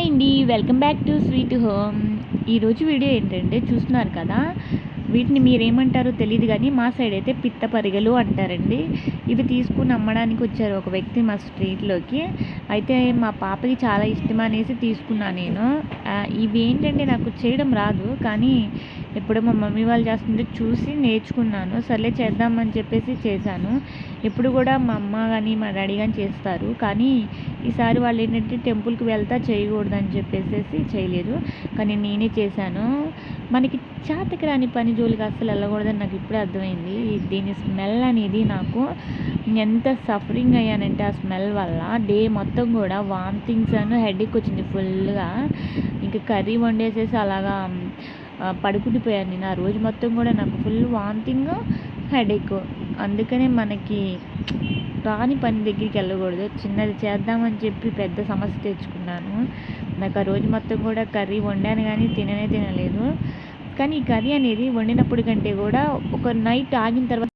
Hi అండి welcome back to sweet home ఈరోజు video ఏంటంటే చూస్తున్నారు కదా? వీటిని మీరేమంటారో తెలియదు కానీ మా సైడ్ అయితే పిత్త పరిగెలు అంటారండి. ఇవి తీసుకుని అమ్మడానికి వచ్చారు ఒక వ్యక్తి మా స్ట్రీట్లోకి అయితే మా పాపకి చాలా ఇష్టం అనేసి తీసుకున్నాను నేను. ఇవి ఏంటంటే నాకు చేయడం రాదు కానీ ఎప్పుడో మా మమ్మీ వాళ్ళు చేస్తుంటే చూసి నేర్చుకున్నాను. సర్లే చేద్దామని చెప్పేసి చేశాను. ఎప్పుడు కూడా మా అమ్మ కానీ మా డాడీ కానీ చేస్తారు. కానీ ఈసారి వాళ్ళు ఏంటంటే టెంపుల్కి వెళ్తా చేయకూడదని చెప్పేసి చేయలేదు. కానీ నేనే చేశాను. మనకి చేతకి రాని పని జోలికి అస్సలు వెళ్ళకూడదని నాకు ఇప్పుడే అర్థమైంది. దీని స్మెల్ అనేది నాకు ఎంత సఫరింగ్ అయ్యానంటే ఆ స్మెల్ వల్ల డే మొత్తం కూడా వామిటింగ్స్ అను హెడేక్ వచ్చింది ఫుల్గా. ఇంకా కర్రీ వండేసేసి అలాగా పడుకుండిపోయాను నేను. ఆ రోజు మొత్తం కూడా నాకు ఫుల్ వామిటింగ్ హెడేక్. అందుకనే మనకి రాని పని దగ్గరికి వెళ్ళకూడదు. చిన్నది చేద్దామని చెప్పి పెద్ద సమస్య తెచ్చుకున్నాను. నాకు ఆ రోజు మొత్తం కూడా కర్రీ వండాను కానీ తిననే తినలేదు. కానీ ఈ కర్రీ అనేది వండినప్పుడు కంటే కూడా ఒక నైట్ ఆగిన తర్వాత